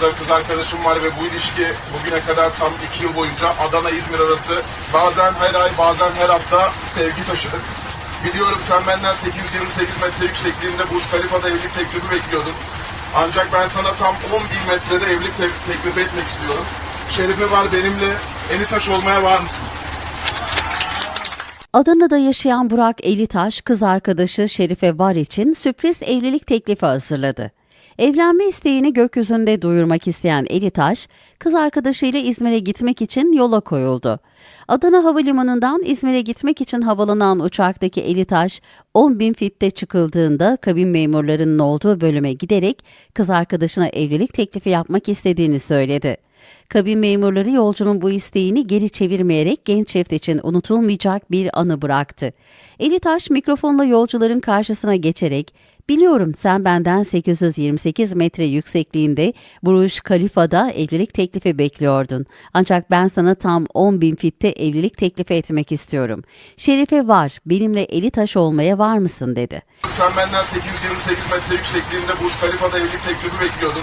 yaşında kız arkadaşım var ve bu ilişki bugüne kadar tam iki yıl boyunca Adana-İzmir arası bazen her ay bazen her hafta sevgi taşıdık. Biliyorum sen benden 828 metre yüksekliğinde Burj Khalifa'da evlilik teklifi bekliyordun. Ancak ben sana tam 10 bin metrede evlilik te- teklif etmek istiyorum. Şerife var benimle, eni taş olmaya var mısın? Adana'da yaşayan Burak Elitaş, kız arkadaşı Şerife Var için sürpriz evlilik teklifi hazırladı. Evlenme isteğini gökyüzünde duyurmak isteyen Elitaş, kız arkadaşıyla İzmir'e gitmek için yola koyuldu. Adana Havalimanı'ndan İzmir'e gitmek için havalanan uçaktaki Elitaş, 10 bin fitte çıkıldığında kabin memurlarının olduğu bölüme giderek kız arkadaşına evlilik teklifi yapmak istediğini söyledi. Kabin memurları yolcunun bu isteğini geri çevirmeyerek genç çift için unutulmayacak bir anı bıraktı. Elitaş mikrofonla yolcuların karşısına geçerek Biliyorum sen benden 828 metre yüksekliğinde Burj Khalifa'da evlilik teklifi bekliyordun. Ancak ben sana tam 10 bin fitte evlilik teklifi etmek istiyorum. Şerife var, benimle eli taş olmaya var mısın dedi. Sen benden 828 metre yüksekliğinde Burj Khalifa'da evlilik teklifi bekliyordun.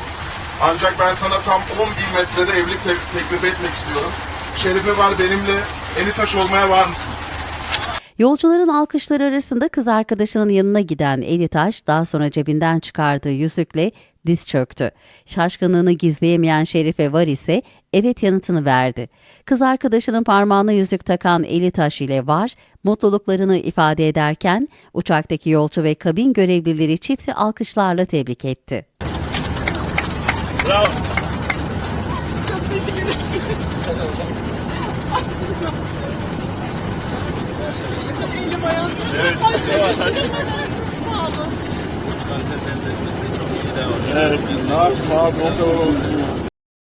Ancak ben sana tam 10 bin metrede evlilik te- teklif etmek istiyorum. Şerife var benimle, eni taş olmaya var mısın? Yolcuların alkışları arasında kız arkadaşının yanına giden Elitaş daha sonra cebinden çıkardığı yüzükle diz çöktü. Şaşkınlığını gizleyemeyen Şerife Var ise evet yanıtını verdi. Kız arkadaşının parmağına yüzük takan Elitaş ile Var mutluluklarını ifade ederken uçaktaki yolcu ve kabin görevlileri çifti alkışlarla tebrik etti. Bravo. Çok teşekkür ederim. Elim ayağım. Evet. Ay, çok Yavaş. teşekkür ederim. Çok sağ olun. Evet. Saat, saat nokta olsun.